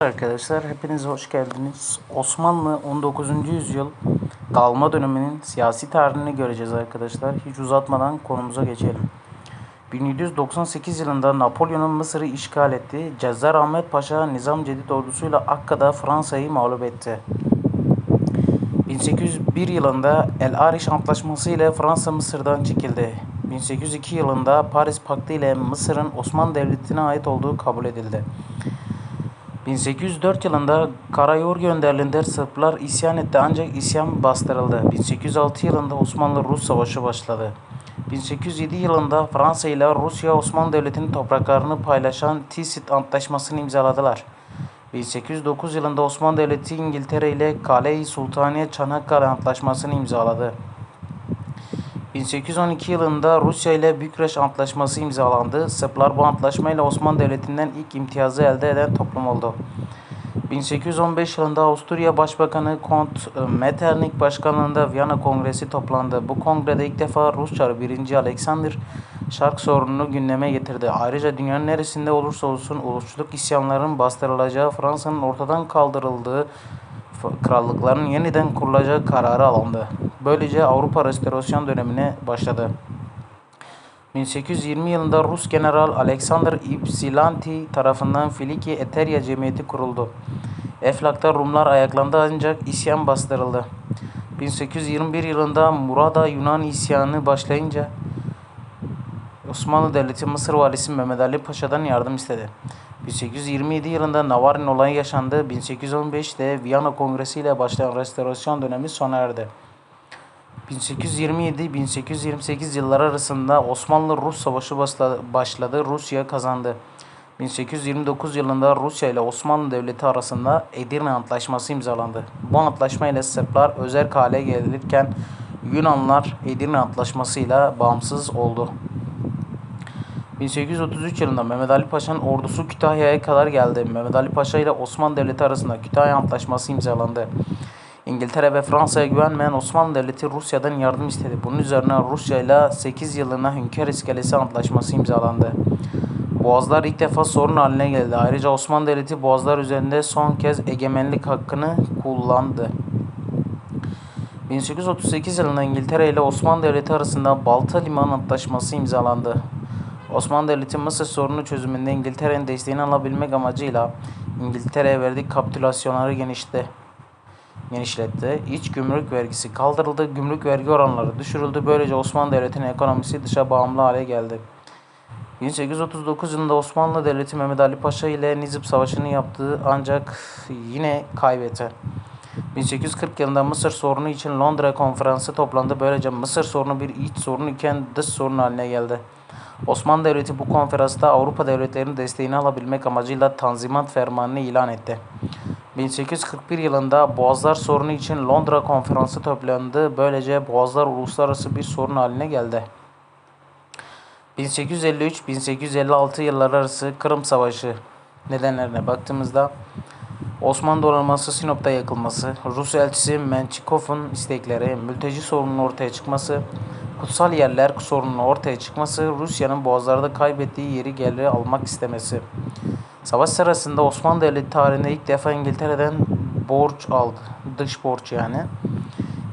Arkadaşlar hepiniz hoş geldiniz. Osmanlı 19. yüzyıl dalma döneminin siyasi tarihini göreceğiz arkadaşlar. Hiç uzatmadan konumuza geçelim. 1798 yılında Napolyon'un Mısır'ı işgal etti. Cezzar Ahmet Paşa Nizam Cedid ordusuyla Akka'da Fransa'yı mağlup etti. 1801 yılında El Arish Antlaşması ile Fransa Mısır'dan çekildi. 1802 yılında Paris Paktı ile Mısır'ın Osmanlı Devleti'ne ait olduğu kabul edildi. 1804 yılında Karayorgi önderliğinde Sırplar isyan etti ancak isyan bastırıldı. 1806 yılında Osmanlı-Rus Savaşı başladı. 1807 yılında Fransa ile Rusya Osmanlı Devleti'nin topraklarını paylaşan Tisit Antlaşması'nı imzaladılar. 1809 yılında Osmanlı Devleti İngiltere ile Kale-i Sultaniye Çanakkale Antlaşması'nı imzaladı. 1812 yılında Rusya ile Bükreş Antlaşması imzalandı. Sırplar bu antlaşmayla Osmanlı Devleti'nden ilk imtiyazı elde eden toplum oldu. 1815 yılında Avusturya Başbakanı Kont Metternich başkanlığında Viyana Kongresi toplandı. Bu kongrede ilk defa Rus Çarı 1. Alexander şark sorununu gündeme getirdi. Ayrıca dünyanın neresinde olursa olsun ulusçuluk isyanlarının bastırılacağı, Fransa'nın ortadan kaldırıldığı krallıkların yeniden kurulacağı kararı alındı. Böylece Avrupa Restorasyon dönemine başladı. 1820 yılında Rus General Alexander Ypsilanti tarafından Filiki Eterya Cemiyeti kuruldu. Eflak'ta Rumlar ayaklandı ancak isyan bastırıldı. 1821 yılında Murada Yunan isyanı başlayınca Osmanlı Devleti Mısır valisi Mehmet Ali Paşa'dan yardım istedi. 1827 yılında Navarin olayı yaşandı. 1815'te Viyana Kongresi ile başlayan restorasyon dönemi sona erdi. 1827-1828 yılları arasında Osmanlı-Rus Savaşı başladı. Rusya kazandı. 1829 yılında Rusya ile Osmanlı Devleti arasında Edirne Antlaşması imzalandı. Bu antlaşma ile Sırplar özerk hale gelirken Yunanlar Edirne Antlaşması ile bağımsız oldu. 1833 yılında Mehmet Ali Paşa'nın ordusu Kütahya'ya kadar geldi. Mehmet Ali Paşa ile Osmanlı Devleti arasında Kütahya Antlaşması imzalandı. İngiltere ve Fransa'ya güvenmeyen Osmanlı Devleti Rusya'dan yardım istedi. Bunun üzerine Rusya ile 8 yılına Hünkar İskelesi Antlaşması imzalandı. Boğazlar ilk defa sorun haline geldi. Ayrıca Osmanlı Devleti Boğazlar üzerinde son kez egemenlik hakkını kullandı. 1838 yılında İngiltere ile Osmanlı Devleti arasında Balta Liman Antlaşması imzalandı. Osmanlı Devleti Mısır sorunu çözümünde İngiltere'nin desteğini alabilmek amacıyla İngiltere'ye verdiği kapitülasyonları genişti genişletti. İç gümrük vergisi kaldırıldı. Gümrük vergi oranları düşürüldü. Böylece Osmanlı Devleti'nin ekonomisi dışa bağımlı hale geldi. 1839 yılında Osmanlı Devleti Mehmet Ali Paşa ile Nizip Savaşı'nı yaptı ancak yine kaybetti. 1840 yılında Mısır sorunu için Londra konferansı toplandı. Böylece Mısır sorunu bir iç sorun iken dış sorun haline geldi. Osmanlı Devleti bu konferansta Avrupa devletlerinin desteğini alabilmek amacıyla Tanzimat Fermanı'nı ilan etti. 1841 yılında Boğazlar sorunu için Londra konferansı toplandı. Böylece Boğazlar uluslararası bir sorun haline geldi. 1853-1856 yılları arası Kırım Savaşı nedenlerine baktığımızda Osmanlı donanması Sinop'ta yakılması, Rus elçisi Mençikov'un istekleri, mülteci sorununun ortaya çıkması, kutsal yerler sorununun ortaya çıkması, Rusya'nın boğazlarda kaybettiği yeri geri almak istemesi. Savaş sırasında Osmanlı Devleti tarihinde ilk defa İngiltere'den borç aldı. Dış borç yani.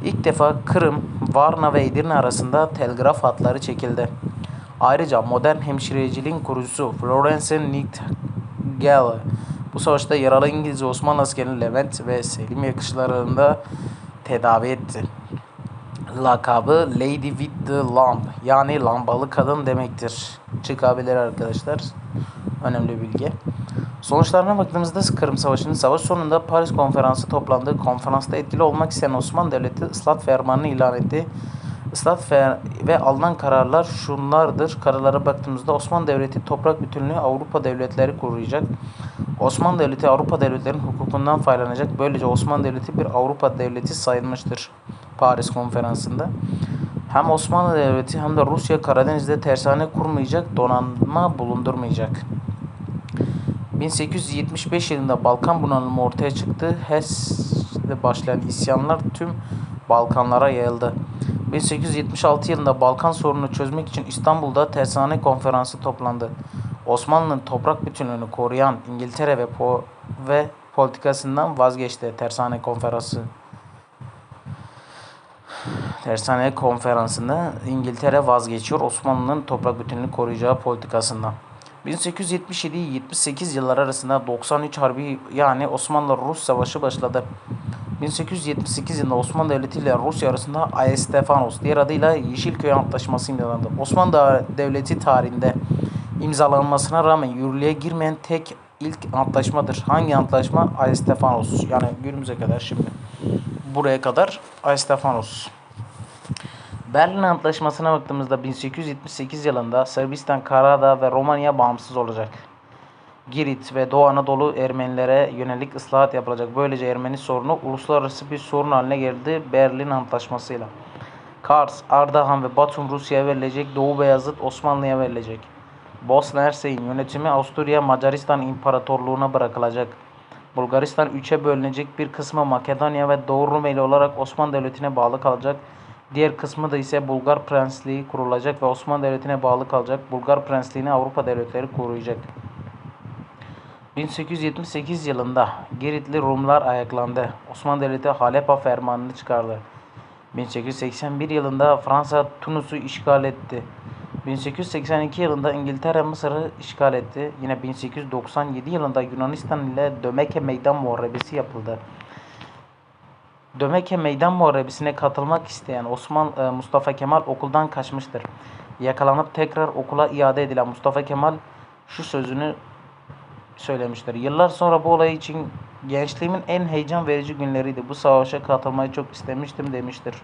İlk defa Kırım, Varna ve Edirne arasında telgraf hatları çekildi. Ayrıca modern hemşireciliğin kurucusu Florence Nightingale bu savaşta yaralı İngiliz Osmanlı askerini Levent ve Selim yakışlarında tedavi etti. Lakabı Lady with the Lamp yani lambalı kadın demektir. Çıkabilir arkadaşlar. Önemli bilgi. Sonuçlarına baktığımızda Kırım Savaşı'nın savaş sonunda Paris Konferansı toplandı. Konferansta etkili olmak isteyen Osmanlı Devleti ıslat fermanını ilan etti. Islat ve alınan kararlar şunlardır. Kararlara baktığımızda Osmanlı Devleti toprak bütünlüğü Avrupa devletleri koruyacak. Osmanlı Devleti Avrupa devletlerinin hukukundan faydalanacak. Böylece Osmanlı Devleti bir Avrupa devleti sayılmıştır Paris Konferansı'nda. Hem Osmanlı Devleti hem de Rusya Karadeniz'de tersane kurmayacak, donanma bulundurmayacak. 1875 yılında Balkan bunalımı ortaya çıktı. HES'de başlayan isyanlar tüm Balkanlara yayıldı. 1876 yılında Balkan sorununu çözmek için İstanbul'da Tersane Konferansı toplandı. Osmanlı'nın toprak bütünlüğünü koruyan İngiltere ve ve politikasından vazgeçti. Tersane Konferansı Tersane Konferansı'nda İngiltere vazgeçiyor Osmanlı'nın toprak bütünlüğünü koruyacağı politikasından. 1877-78 yıllar arasında 93 Harbi yani Osmanlı-Rus Savaşı başladı. 1878 yılında Osmanlı Devleti ile Rusya arasında Ayestefanos diğer adıyla Yeşilköy Antlaşması imzalandı. Osmanlı Devleti tarihinde imzalanmasına rağmen yürürlüğe girmeyen tek ilk antlaşmadır. Hangi antlaşma? Ayestefanos. Yani günümüze kadar şimdi. Buraya kadar Ayestefanos. Berlin Antlaşması'na baktığımızda 1878 yılında Sırbistan, Karadağ ve Romanya bağımsız olacak. Girit ve Doğu Anadolu Ermenilere yönelik ıslahat yapılacak. Böylece Ermeni sorunu uluslararası bir sorun haline geldi Berlin Antlaşması'yla. Kars, Ardahan ve Batum Rusya'ya verilecek, Doğu Beyazıt Osmanlı'ya verilecek. Bosna Hersek'in yönetimi Avusturya Macaristan İmparatorluğu'na bırakılacak. Bulgaristan üçe bölünecek bir kısmı Makedonya ve Doğu Rumeli olarak Osmanlı Devleti'ne bağlı kalacak. Diğer kısmı da ise Bulgar Prensliği kurulacak ve Osmanlı Devleti'ne bağlı kalacak. Bulgar Prensliğini Avrupa devletleri koruyacak. 1878 yılında Giritli Rumlar ayaklandı. Osmanlı Devleti Halepa fermanını çıkardı. 1881 yılında Fransa Tunus'u işgal etti. 1882 yılında İngiltere Mısır'ı işgal etti. Yine 1897 yılında Yunanistan ile Dömeke Meydan Muharebesi yapıldı. Dömeke Meydan Muharebesi'ne katılmak isteyen Osman e, Mustafa Kemal okuldan kaçmıştır. Yakalanıp tekrar okula iade edilen Mustafa Kemal şu sözünü söylemiştir. Yıllar sonra bu olay için gençliğimin en heyecan verici günleriydi. Bu savaşa katılmayı çok istemiştim demiştir.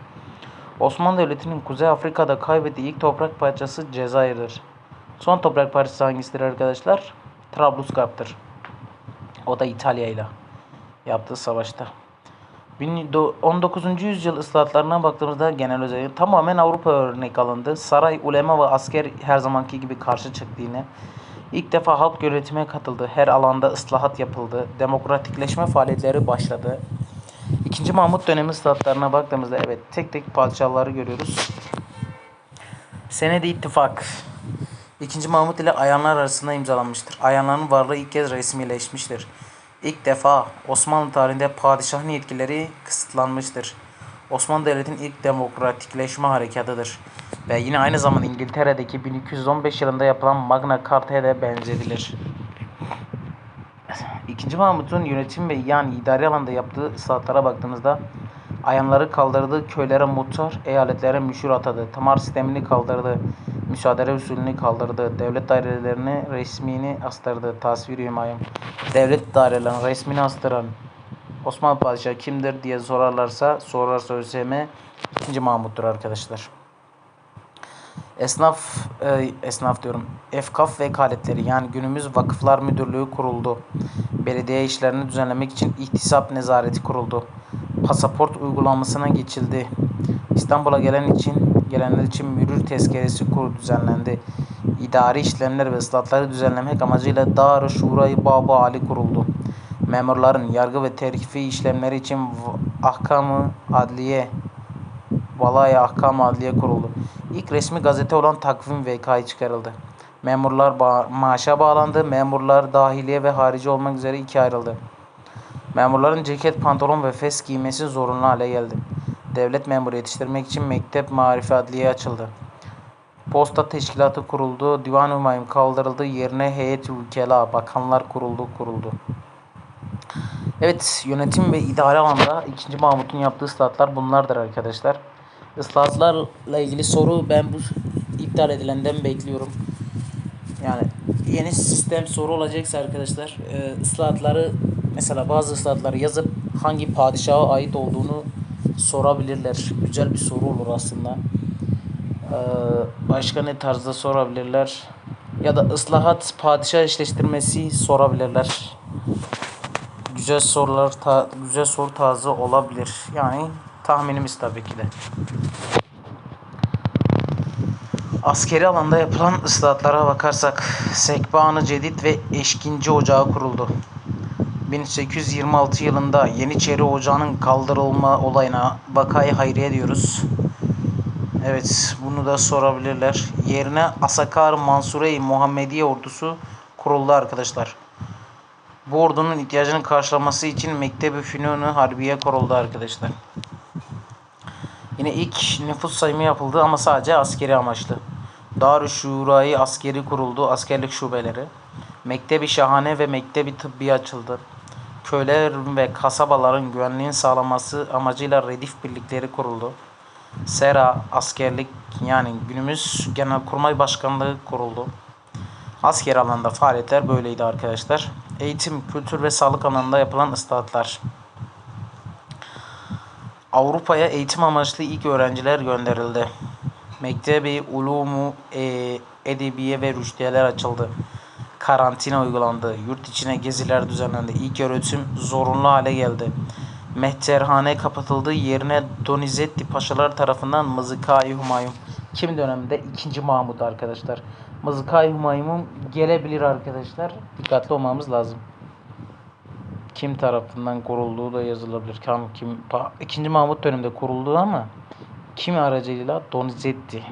Osmanlı Devleti'nin Kuzey Afrika'da kaybettiği ilk toprak parçası Cezayir'dir. Son toprak parçası hangisidir arkadaşlar? Trablusgarp'tır. O da İtalya ile yaptığı savaşta. 19. yüzyıl ıslahatlarına baktığımızda genel özellikle tamamen Avrupa örnek alındı. Saray, ulema ve asker her zamanki gibi karşı çıktı yine. İlk defa halk yönetime katıldı. Her alanda ıslahat yapıldı. Demokratikleşme faaliyetleri başladı. İkinci Mahmut dönemi ıslahatlarına baktığımızda evet tek tek padişahları görüyoruz. Senede ittifak. İkinci Mahmut ile Ayanlar arasında imzalanmıştır. Ayanların varlığı ilk kez resmileşmiştir. İlk defa Osmanlı tarihinde padişahın yetkileri kısıtlanmıştır. Osmanlı Devleti'nin ilk demokratikleşme harekatıdır. Ve yine aynı zamanda İngiltere'deki 1215 yılında yapılan Magna Carta'ya da benzedilir. İkinci Mahmut'un yönetim ve yani idari alanda yaptığı ıslahatlara baktığımızda ayanları kaldırdı, köylere muhtar, eyaletlere müşür atadı, tamar sistemini kaldırdı, müsaade usulünü kaldırdı, devlet dairelerini resmini astırdı, tasvir himayem. Devlet dairelerini resmini astıran Osmanlı Padişahı kimdir diye sorarlarsa, sorarsa ÖSYM 2. Mahmut'tur arkadaşlar. Esnaf, e, esnaf diyorum. Efkaf vekaletleri yani günümüz vakıflar müdürlüğü kuruldu. Belediye işlerini düzenlemek için ihtisap nezareti kuruldu. Pasaport uygulamasına geçildi. İstanbul'a gelen için gelenler için mürür tezkeresi kuru düzenlendi. İdari işlemler ve ıslahatları düzenlemek amacıyla Dar-ı Şurayı Baba Ali kuruldu. Memurların yargı ve terfi işlemleri için ahkamı adliye Valaya Ahkam Adliye kuruldu. İlk resmi gazete olan Takvim VK'yı çıkarıldı. Memurlar ba- maaşa bağlandı. Memurlar dahiliye ve harici olmak üzere ikiye ayrıldı. Memurların ceket, pantolon ve fes giymesi zorunlu hale geldi. Devlet memuru yetiştirmek için mektep marifi adliye açıldı. Posta teşkilatı kuruldu. Divan-ı Hümayun kaldırıldı. Yerine heyet ülkela, bakanlar kuruldu, kuruldu. Evet, yönetim ve idare alanda 2. Mahmut'un yaptığı ıslahatlar bunlardır arkadaşlar. Islahatlarla ilgili soru ben bu iptal edilenden bekliyorum. Yani yeni sistem soru olacaksa arkadaşlar e, ıslahatları mesela bazı ıslahatları yazıp hangi padişaha ait olduğunu sorabilirler. Güzel bir soru olur aslında. Ee, başka ne tarzda sorabilirler? Ya da ıslahat padişah eşleştirmesi sorabilirler. Güzel sorular, ta, güzel soru tarzı olabilir. Yani tahminimiz tabii ki de. Askeri alanda yapılan ıslahatlara bakarsak Sekban-ı Cedid ve Eşkinci Ocağı kuruldu. 1826 yılında Yeniçeri Ocağı'nın kaldırılma olayına vakayı hayriye diyoruz. Evet bunu da sorabilirler. Yerine Asakar Mansure-i Muhammediye ordusu kuruldu arkadaşlar. Bu ordunun ihtiyacını karşılaması için Mektebi Fünunu Harbiye kuruldu arkadaşlar. Yine ilk nüfus sayımı yapıldı ama sadece askeri amaçlı. Darüşşura'yı askeri kuruldu, askerlik şubeleri. Mektebi Şahane ve Mektebi Tıbbi açıldı. Köyler ve kasabaların güvenliğini sağlaması amacıyla redif birlikleri kuruldu. Sera, askerlik yani günümüz Genelkurmay Başkanlığı kuruldu. Asker alanda faaliyetler böyleydi arkadaşlar. Eğitim, kültür ve sağlık alanında yapılan ıslahatlar. Avrupa'ya eğitim amaçlı ilk öğrenciler gönderildi. Mektebi, ulumu, e, edebiye ve rüştiyeler açıldı. Karantina uygulandı. Yurt içine geziler düzenlendi. İlk öğretim zorunlu hale geldi. Mehterhane kapatıldı. Yerine Donizetti Paşalar tarafından Mızıkai Humayun. Kim döneminde? 2. Mahmut arkadaşlar. Mızıkai Humayun gelebilir arkadaşlar. Dikkatli olmamız lazım kim tarafından kurulduğu da yazılabilir. Kim, kim, pa- İkinci Mahmut döneminde kuruldu ama kim aracılığıyla Donizetti.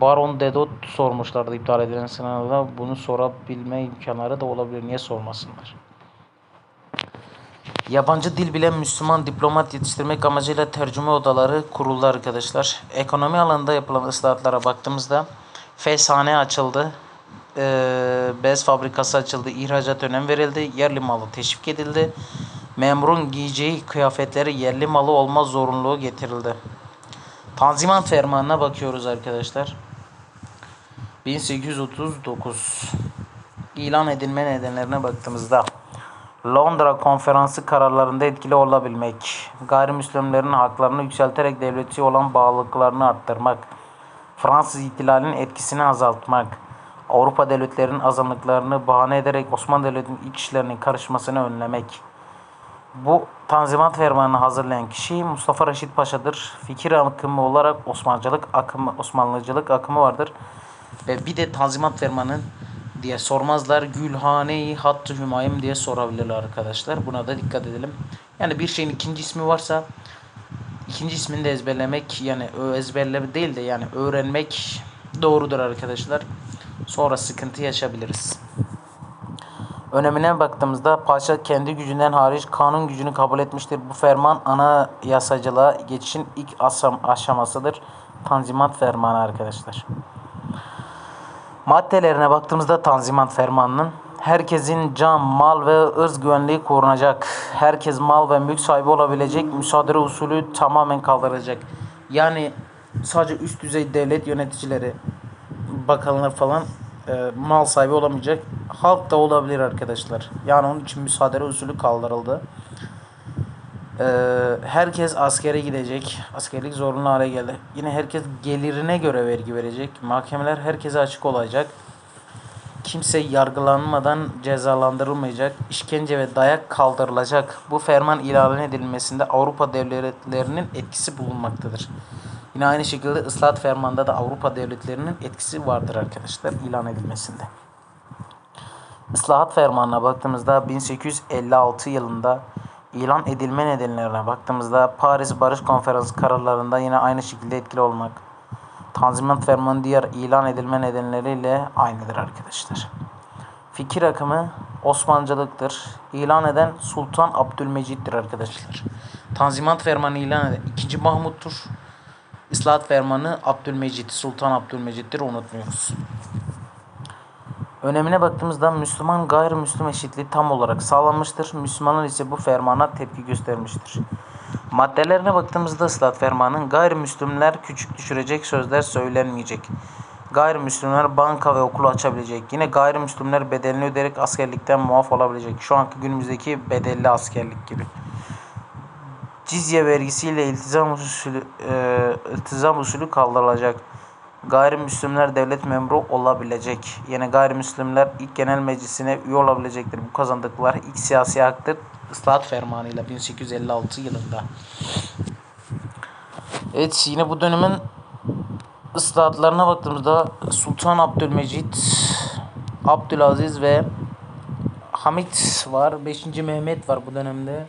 Baron Dedot sormuşlardı iptal edilen sınavda. Bunu sorabilme imkanları da olabilir. Niye sormasınlar? Yabancı dil bilen Müslüman diplomat yetiştirmek amacıyla tercüme odaları kuruldu arkadaşlar. Ekonomi alanında yapılan ıslahatlara baktığımızda feshane açıldı. Ee, bez fabrikası açıldı. İhracat önem verildi. Yerli malı teşvik edildi. Memurun giyeceği kıyafetleri yerli malı olma zorunluluğu getirildi. Tanzimat fermanına bakıyoruz arkadaşlar. 1839 ilan edilme nedenlerine baktığımızda Londra konferansı kararlarında etkili olabilmek, gayrimüslimlerin haklarını yükselterek devleti olan bağlılıklarını arttırmak, Fransız ihtilalinin etkisini azaltmak, Avrupa devletlerinin azınlıklarını bahane ederek Osmanlı Devleti'nin iç işlerinin karışmasını önlemek. Bu Tanzimat Fermanı'nı hazırlayan kişi Mustafa Reşit Paşa'dır. Fikir akımı olarak Osmancılık akımı, Osmanlıcılık akımı vardır. Ve bir de Tanzimat Fermanı diye sormazlar. Gülhane-i Hattı Hümayim diye sorabilirler arkadaşlar. Buna da dikkat edelim. Yani bir şeyin ikinci ismi varsa ikinci ismini de ezberlemek yani ezberleme değil de yani öğrenmek doğrudur arkadaşlar. Sonra sıkıntı yaşayabiliriz. Önemine baktığımızda paşa kendi gücünden hariç kanun gücünü kabul etmiştir. Bu ferman ana yasacılığa geçişin ilk aşamasıdır. Tanzimat fermanı arkadaşlar. Maddelerine baktığımızda Tanzimat Fermanı'nın herkesin can, mal ve ırz güvenliği korunacak. Herkes mal ve mülk sahibi olabilecek. Müsaade usulü tamamen kaldırılacak. Yani sadece üst düzey devlet yöneticileri, bakanlar falan e, mal sahibi olamayacak. Halk da olabilir arkadaşlar. Yani onun için müsaade usulü kaldırıldı. Ee, herkes askere gidecek. Askerlik zorunlu hale geldi. Yine herkes gelirine göre vergi verecek. Mahkemeler herkese açık olacak. Kimse yargılanmadan cezalandırılmayacak. İşkence ve dayak kaldırılacak. Bu ferman ilan edilmesinde Avrupa devletlerinin etkisi bulunmaktadır. Yine aynı şekilde ıslahat fermanında da Avrupa devletlerinin etkisi vardır arkadaşlar ilan edilmesinde. Islahat fermanına baktığımızda 1856 yılında ilan edilme nedenlerine baktığımızda Paris Barış Konferansı kararlarında yine aynı şekilde etkili olmak. Tanzimat Fermanı diğer ilan edilme nedenleriyle aynıdır arkadaşlar. Fikir akımı Osmancılıktır. İlan eden Sultan Abdülmecit'tir arkadaşlar. Tanzimat Fermanı ilan eden 2. Mahmut'tur. İslahat Fermanı Abdülmecit, Sultan Abdülmecit'tir unutmuyoruz. Önemine baktığımızda Müslüman gayrimüslim eşitliği tam olarak sağlanmıştır. Müslümanlar ise bu fermana tepki göstermiştir. Maddelerine baktığımızda ıslat fermanın gayrimüslimler küçük düşürecek sözler söylenmeyecek. Gayrimüslimler banka ve okulu açabilecek. Yine gayrimüslimler bedelini öderek askerlikten muaf olabilecek. Şu anki günümüzdeki bedelli askerlik gibi. Cizye vergisiyle iltizam usulü, e, iltizam usulü kaldırılacak. Gayrimüslimler devlet memuru olabilecek. Yine gayrimüslimler ilk genel meclisine üye olabilecektir. Bu kazandıkları ilk siyasi haktır. Islahat fermanıyla 1856 yılında. Evet yine bu dönemin ıslahatlarına baktığımızda Sultan Abdülmecit, Abdülaziz ve Hamit var. 5. Mehmet var bu dönemde.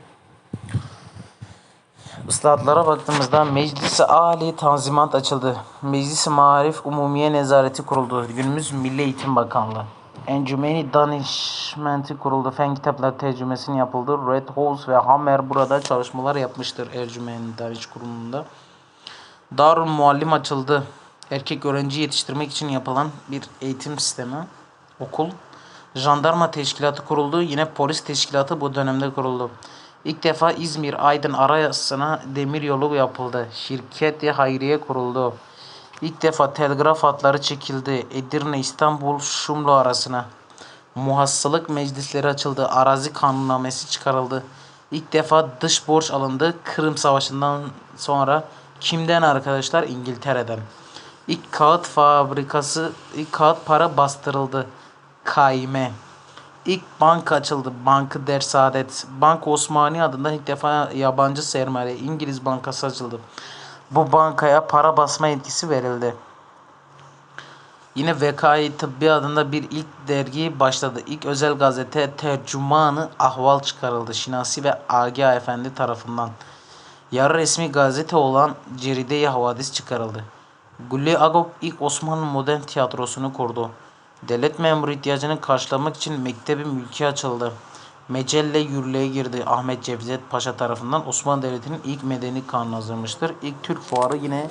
Islahatlara baktığımızda Meclis-i Ali Tanzimat açıldı. Meclis-i Marif Umumiye Nezareti kuruldu. Günümüz Milli Eğitim Bakanlığı. Encümeni Danışmenti kuruldu. Fen kitapları tercümesini yapıldı. Red House ve Hammer burada çalışmalar yapmıştır Ercümeni Danış Kurumu'nda. Darül Muallim açıldı. Erkek öğrenci yetiştirmek için yapılan bir eğitim sistemi. Okul. Jandarma teşkilatı kuruldu. Yine polis teşkilatı bu dönemde kuruldu. İlk defa İzmir-Aydın arasına demir yolu yapıldı. Şirket-i Hayriye kuruldu. İlk defa telgraf hatları çekildi. Edirne, İstanbul, Şumlu arasına. Muhassalık meclisleri açıldı. Arazi kanunnamesi çıkarıldı. İlk defa dış borç alındı. Kırım Savaşı'ndan sonra kimden arkadaşlar? İngiltere'den. İlk kağıt fabrikası, ilk kağıt para bastırıldı. Kaime. İlk banka açıldı. Bankı Der Saadet. Bank Osmani adında ilk defa yabancı sermaye İngiliz bankası açıldı. Bu bankaya para basma yetkisi verildi. Yine Vekai Tıbbi adında bir ilk dergi başladı. İlk özel gazete Tercümanı Ahval çıkarıldı. Şinasi ve Agah Efendi tarafından. Yarı resmi gazete olan Ceride-i Havadis çıkarıldı. Gulli Agop ilk Osmanlı modern tiyatrosunu kurdu. Devlet memuru ihtiyacını karşılamak için mektebi mülki açıldı. Mecelle yürürlüğe girdi. Ahmet Cevdet Paşa tarafından Osmanlı Devleti'nin ilk medeni kanunu hazırlanmıştır. İlk Türk fuarı yine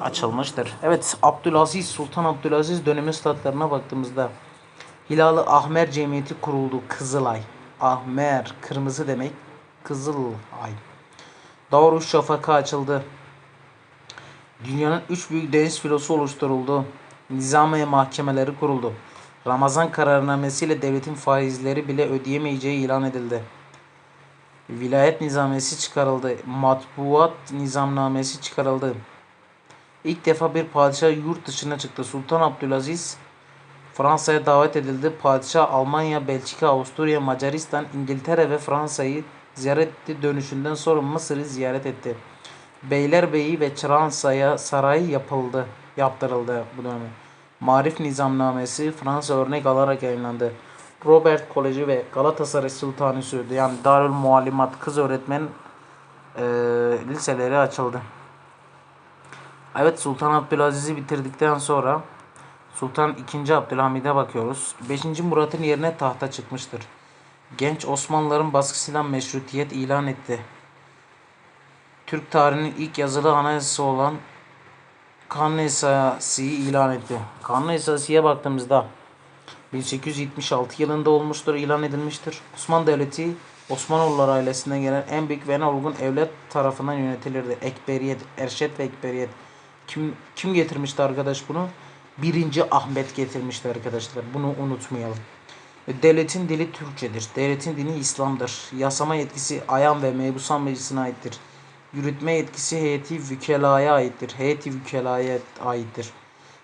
açılmıştır. Evet Abdülaziz Sultan Abdülaziz dönemi statlarına baktığımızda Hilal-ı Ahmer Cemiyeti kuruldu. Kızılay. Ahmer kırmızı demek. Kızılay. Darüşşafaka açıldı. Dünyanın üç büyük deniz filosu oluşturuldu. Nizamiye mahkemeleri kuruldu. Ramazan kararnamesiyle devletin faizleri bile ödeyemeyeceği ilan edildi. Vilayet nizamesi çıkarıldı. Matbuat nizamnamesi çıkarıldı. İlk defa bir padişah yurt dışına çıktı. Sultan Abdülaziz Fransa'ya davet edildi. Padişah Almanya, Belçika, Avusturya, Macaristan, İngiltere ve Fransa'yı ziyaret etti. Dönüşünden sonra Mısır'ı ziyaret etti. Beylerbeyi ve Çırağan Sarayı yapıldı, yaptırıldı bu dönemde. Marif Nizamnamesi Fransa örnek alarak yayınlandı. Robert Koleji ve Galatasaray Sultanı sürdü. Yani Darül Muallimat Kız Öğretmen e, liseleri açıldı. Evet Sultan Abdülaziz'i bitirdikten sonra Sultan II. Abdülhamid'e bakıyoruz. 5. Murat'ın yerine tahta çıkmıştır. Genç Osmanlıların baskısıyla meşrutiyet ilan etti. Türk tarihinin ilk yazılı anayasası olan Kanun Esası'yı ilan etti. Kanun Esası'ya baktığımızda 1876 yılında olmuştur, ilan edilmiştir. Osmanlı Devleti Osmanoğulları ailesinden gelen en büyük ve en olgun evlet tarafından yönetilirdi. Ekberiyet, Erşet ve Ekberiyet. Kim, kim getirmişti arkadaş bunu? Birinci Ahmet getirmişti arkadaşlar. Bunu unutmayalım. Devletin dili Türkçedir. Devletin dini İslam'dır. Yasama yetkisi Ayan ve Mebusan Meclisi'ne aittir. Yürütme yetkisi heyeti vükelaya aittir. Heyeti vükelaya aittir.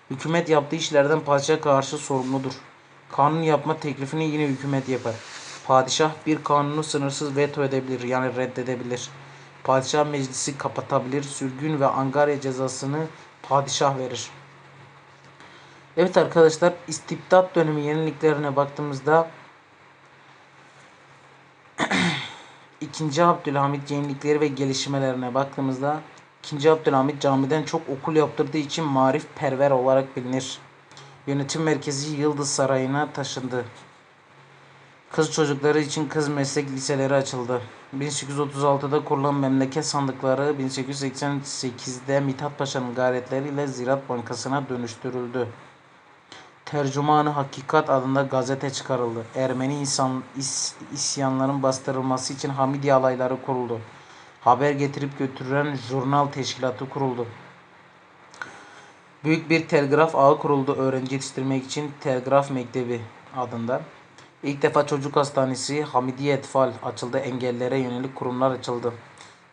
Hükümet yaptığı işlerden padişah karşı sorumludur. Kanun yapma teklifini yine hükümet yapar. Padişah bir kanunu sınırsız veto edebilir yani reddedebilir. Padişah meclisi kapatabilir. Sürgün ve angarya cezasını padişah verir. Evet arkadaşlar istibdat dönemi yeniliklerine baktığımızda 2. Abdülhamit yenilikleri ve gelişmelerine baktığımızda 2. Abdülhamit camiden çok okul yaptırdığı için marif perver olarak bilinir. Yönetim merkezi Yıldız Sarayı'na taşındı. Kız çocukları için kız meslek liseleri açıldı. 1836'da kurulan memleket sandıkları 1888'de Mithat Paşa'nın gayretleriyle Ziraat Bankası'na dönüştürüldü. Tercümanı Hakikat adında gazete çıkarıldı. Ermeni insan is, isyanların bastırılması için Hamidiye alayları kuruldu. Haber getirip götüren jurnal teşkilatı kuruldu. Büyük bir telgraf ağı kuruldu öğrenci yetiştirmek için Telgraf Mektebi adında. İlk defa çocuk hastanesi Hamidiye Etfal açıldı. Engellere yönelik kurumlar açıldı.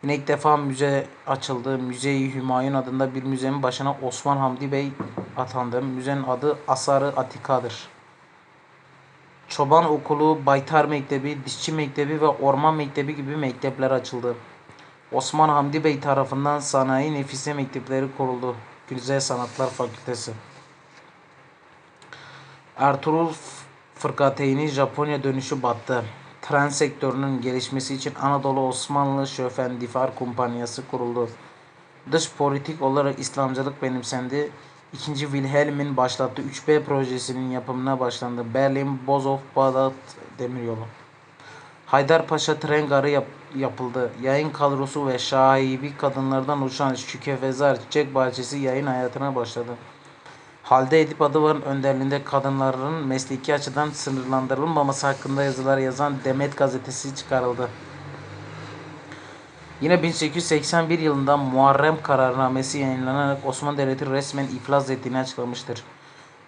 Yine ilk defa müze açıldı. Müze-i Hümayun adında bir müzenin başına Osman Hamdi Bey atandı. Müzenin adı Asarı Atika'dır. Çoban Okulu, Baytar Mektebi, Dişçi Mektebi ve Orman Mektebi gibi mektepler açıldı. Osman Hamdi Bey tarafından Sanayi Nefise Mektepleri kuruldu. Güzel Sanatlar Fakültesi. Ertuğrul Fırkateyni Japonya dönüşü battı. Tren sektörünün gelişmesi için Anadolu Osmanlı Şofendifar Kumpanyası kuruldu. Dış politik olarak İslamcılık benimsendi. 2. Wilhelm'in başlattığı 3B projesinin yapımına başlandı. Berlin, Bozov, Bağdat Demiryolu. Haydarpaşa tren garı yap- yapıldı. Yayın kadrosu ve şahibi kadınlardan oluşan Şükefezar Çiçek Bahçesi yayın hayatına başladı. Halde Edip Adıvar'ın önderliğinde kadınların mesleki açıdan sınırlandırılmaması hakkında yazılar yazan Demet gazetesi çıkarıldı. Yine 1881 yılında Muharrem kararnamesi yayınlanarak Osmanlı Devleti resmen iflas ettiğini açıklamıştır.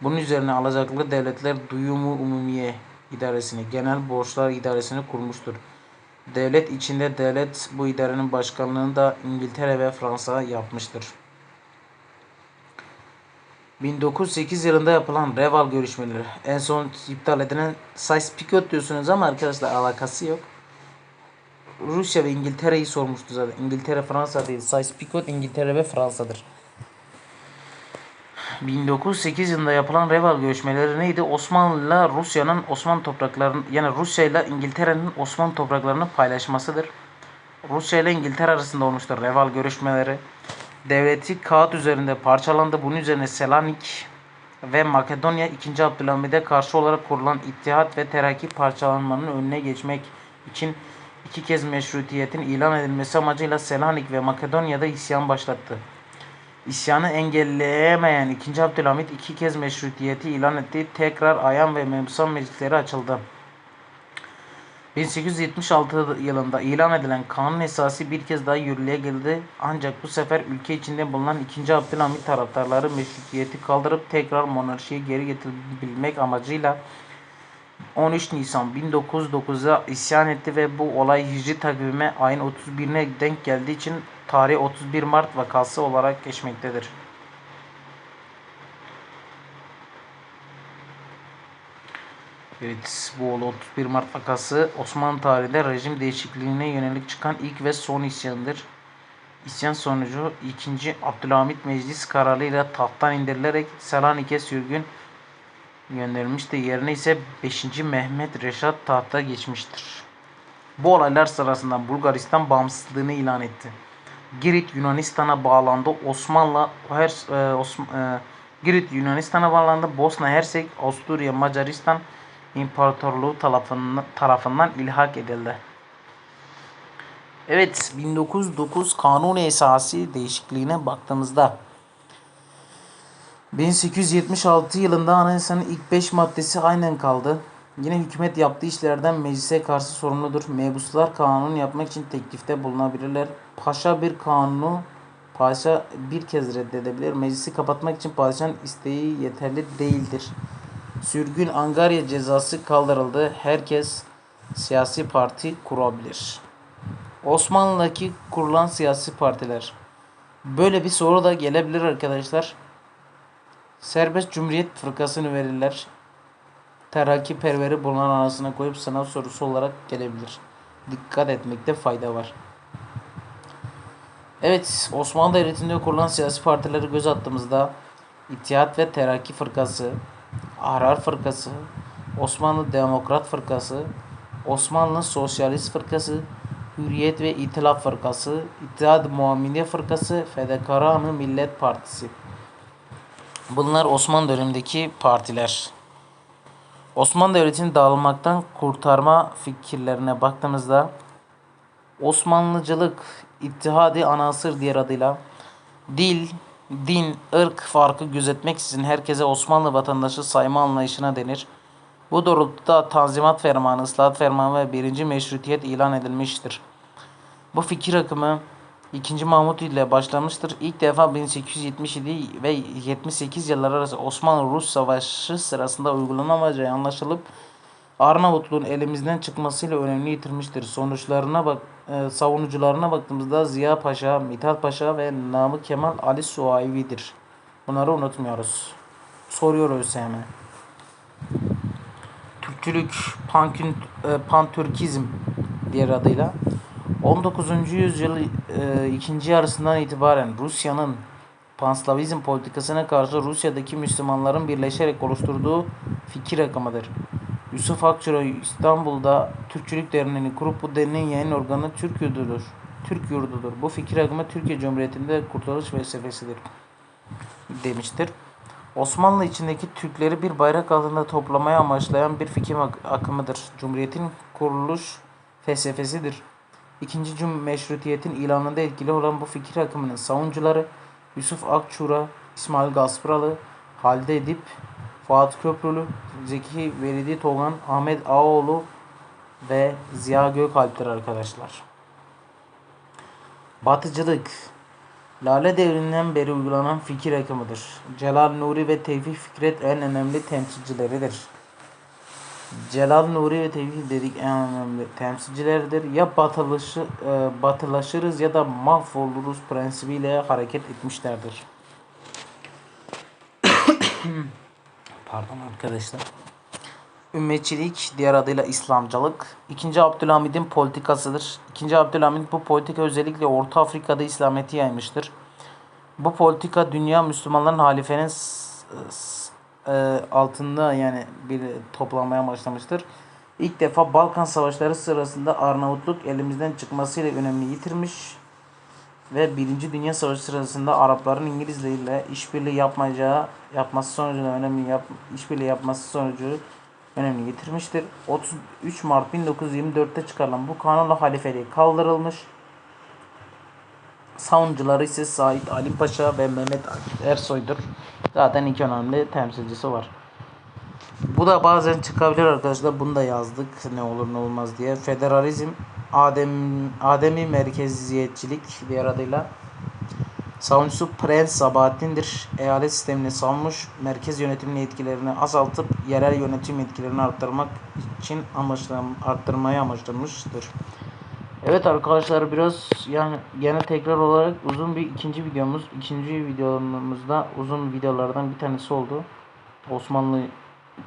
Bunun üzerine alacaklı devletler Duyumu Umumiye İdaresini, Genel Borçlar İdaresini kurmuştur. Devlet içinde devlet bu idarenin başkanlığını da İngiltere ve Fransa yapmıştır. 1908 yılında yapılan Reval görüşmeleri en son iptal edilen Sykes-Picot diyorsunuz ama arkadaşlar alakası yok. Rusya ve İngiltere'yi sormuştu zaten. İngiltere Fransa değil. Sykes-Picot İngiltere ve Fransa'dır. 1908 yılında yapılan Reval görüşmeleri neydi? Osmanlı ile Rusya'nın Osmanlı topraklarını yani Rusya ile İngiltere'nin Osmanlı topraklarını paylaşmasıdır. Rusya ile İngiltere arasında olmuştur Reval görüşmeleri. Devleti kağıt üzerinde parçalandı. Bunun üzerine Selanik ve Makedonya 2. Abdülhamid'e karşı olarak kurulan İttihat ve Terakki parçalanmanın önüne geçmek için iki kez meşrutiyetin ilan edilmesi amacıyla Selanik ve Makedonya'da isyan başlattı. İsyanı engelleyemeyen 2. Abdülhamit iki kez meşrutiyeti ilan etti. Tekrar ayan ve mebusan meclisleri açıldı. 1876 yılında ilan edilen kanun esası bir kez daha yürürlüğe girdi. Ancak bu sefer ülke içinde bulunan 2. Abdülhamit taraftarları meşrutiyeti kaldırıp tekrar monarşiye geri getirebilmek amacıyla 13 Nisan 1909'da isyan etti ve bu olay Hicri takvime ayın 31'ine denk geldiği için tarih 31 Mart vakası olarak geçmektedir. Evet, bu olay 31 Mart vakası Osmanlı tarihinde rejim değişikliğine yönelik çıkan ilk ve son isyandır. İsyan sonucu 2. Abdülhamit Meclis kararıyla tahttan indirilerek Selanik'e sürgün gönderilmişti. Yerine ise 5. Mehmet Reşat tahta geçmiştir. Bu olaylar sırasında Bulgaristan bağımsızlığını ilan etti. Girit Yunanistan'a bağlandı. Osmanlı her e, Osm, e, Girit Yunanistan'a bağlandı. Bosna Hersek Avusturya Macaristan İmparatorluğu tarafından, tarafından ilhak edildi. Evet 1909 Kanun Esası değişikliğine baktığımızda 1876 yılında anayasanın ilk 5 maddesi aynen kaldı. Yine hükümet yaptığı işlerden meclise karşı sorumludur. Mebuslar kanun yapmak için teklifte bulunabilirler. Paşa bir kanunu paşa bir kez reddedebilir. Meclisi kapatmak için padişahın isteği yeterli değildir. Sürgün angarya cezası kaldırıldı. Herkes siyasi parti kurabilir. Osmanlı'daki kurulan siyasi partiler. Böyle bir soru da gelebilir arkadaşlar. Serbest Cumhuriyet Fırkasını verirler. Terakki perveri bulunan arasına koyup sınav sorusu olarak gelebilir. Dikkat etmekte fayda var. Evet, Osmanlı Devleti'nde kurulan siyasi partileri göz attığımızda İttihat ve Terakki Fırkası, Ahrar Fırkası, Osmanlı Demokrat Fırkası, Osmanlı Sosyalist Fırkası, Hürriyet ve İtilaf Fırkası, İttihat Muammiye Fırkası, Fedakarı Millet Partisi. Bunlar Osmanlı dönemindeki partiler. Osmanlı Devleti'ni dağılmaktan kurtarma fikirlerine baktığımızda Osmanlıcılık İttihadi Anasır diğer adıyla dil, din, ırk farkı gözetmeksizin herkese Osmanlı vatandaşı sayma anlayışına denir. Bu doğrultuda Tanzimat Fermanı, Islahat Fermanı ve 1. Meşrutiyet ilan edilmiştir. Bu fikir akımı 2. Mahmut ile başlamıştır. İlk defa 1877 ve 78 yıllar arası Osmanlı-Rus Savaşı sırasında uygulanamayacağı anlaşılıp Arnavutluğun elimizden çıkmasıyla önemli yitirmiştir. Sonuçlarına bak, e, savunucularına baktığımızda Ziya Paşa, Mithat Paşa ve Namık Kemal Ali Suavi'dir. Bunları unutmuyoruz. Soruyor ÖSYM. Türkçülük, pankün, e, pantürkizm diğer adıyla 19. yüzyıl e, ikinci yarısından itibaren Rusya'nın panslavizm politikasına karşı Rusya'daki Müslümanların birleşerek oluşturduğu fikir akımıdır. Yusuf Akçay İstanbul'da Türkçülük Derneği'ni kurup bu derneğin yayın organı Türk Yurdu'dur. Türk Yurdu'dur. Bu fikir akımı Türkiye Cumhuriyeti'nde kurtuluş felsefesidir demiştir. Osmanlı içindeki Türkleri bir bayrak altında toplamaya amaçlayan bir fikir ak- akımıdır. Cumhuriyetin kuruluş felsefesidir. İkinci cum meşrutiyetin ilanında etkili olan bu fikir akımının savunucuları Yusuf Akçura, İsmail Gaspıralı, Halide Edip, Fuat Köprülü, Zeki Veridi Togan, Ahmet Ağaoğlu ve Ziya Gökalp'tir arkadaşlar. Batıcılık Lale devrinden beri uygulanan fikir akımıdır. Celal Nuri ve Tevfik Fikret en önemli temsilcileridir. Celal Nuri ve Tevfik dedik en önemli temsilcileridir. Ya batılışı, e, batılaşırız ya da mahvoluruz prensibiyle hareket etmişlerdir. Pardon arkadaşlar. Ümmetçilik, diğer adıyla İslamcılık. İkinci Abdülhamid'in politikasıdır. İkinci Abdülhamid bu politika özellikle Orta Afrika'da İslamiyet'i yaymıştır. Bu politika dünya Müslümanların halifenin e, altında yani bir toplamaya başlamıştır. İlk defa Balkan Savaşları sırasında Arnavutluk elimizden çıkmasıyla önemli yitirmiş ve Birinci Dünya Savaşı sırasında Arapların İngilizlerle işbirliği yapmayacağı yapması sonucunda önemli yap, işbirliği yapması sonucu önemli yitirmiştir. 33 Mart 1924'te çıkarılan bu kanunla halifeliği kaldırılmış. Savunucuları ise Said Ali Paşa ve Mehmet Ersoy'dur. Zaten iki önemli temsilcisi var. Bu da bazen çıkabilir arkadaşlar. Bunu da yazdık ne olur ne olmaz diye. Federalizm, Adem, Ademi merkeziyetçilik diğer adıyla. Savunucusu Prens Sabahattin'dir. Eyalet sistemini savunmuş, merkez yönetiminin etkilerini azaltıp yerel yönetim etkilerini arttırmak için amaçlam arttırmayı amaçlamıştır. Evet arkadaşlar biraz yani gene tekrar olarak uzun bir ikinci videomuz. ikinci videomuzda uzun videolardan bir tanesi oldu. Osmanlı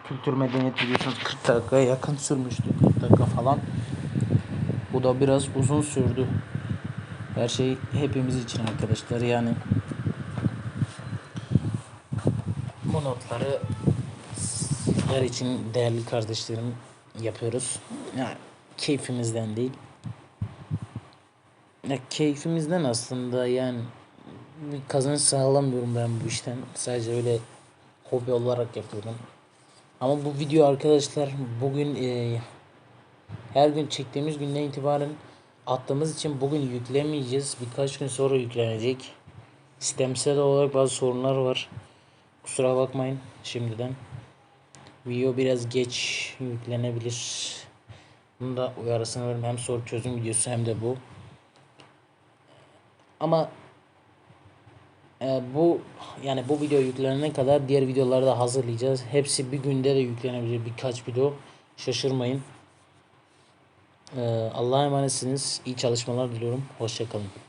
kültür medeniyet biliyorsunuz 40 dakikaya yakın sürmüştü. 40 dakika falan. Bu da biraz uzun sürdü. Her şey hepimiz için arkadaşlar yani. Bu notları sizler için değerli kardeşlerim yapıyoruz. Yani keyfimizden değil. Ya keyfimizden aslında yani bir kazanç sağlamıyorum ben bu işten. Sadece öyle hobi olarak yapıyorum. Ama bu video arkadaşlar bugün e, her gün çektiğimiz günden itibaren attığımız için bugün yüklemeyeceğiz. Birkaç gün sonra yüklenecek. Sistemsel olarak bazı sorunlar var. Kusura bakmayın şimdiden. Video biraz geç yüklenebilir. Bunu da uyarısını veririm. Hem soru çözüm videosu hem de bu. Ama e, bu yani bu video yüklenene kadar diğer videoları da hazırlayacağız. Hepsi bir günde de yüklenebilir birkaç video. Şaşırmayın. E, Allah'a emanetsiniz. İyi çalışmalar diliyorum. Hoşçakalın.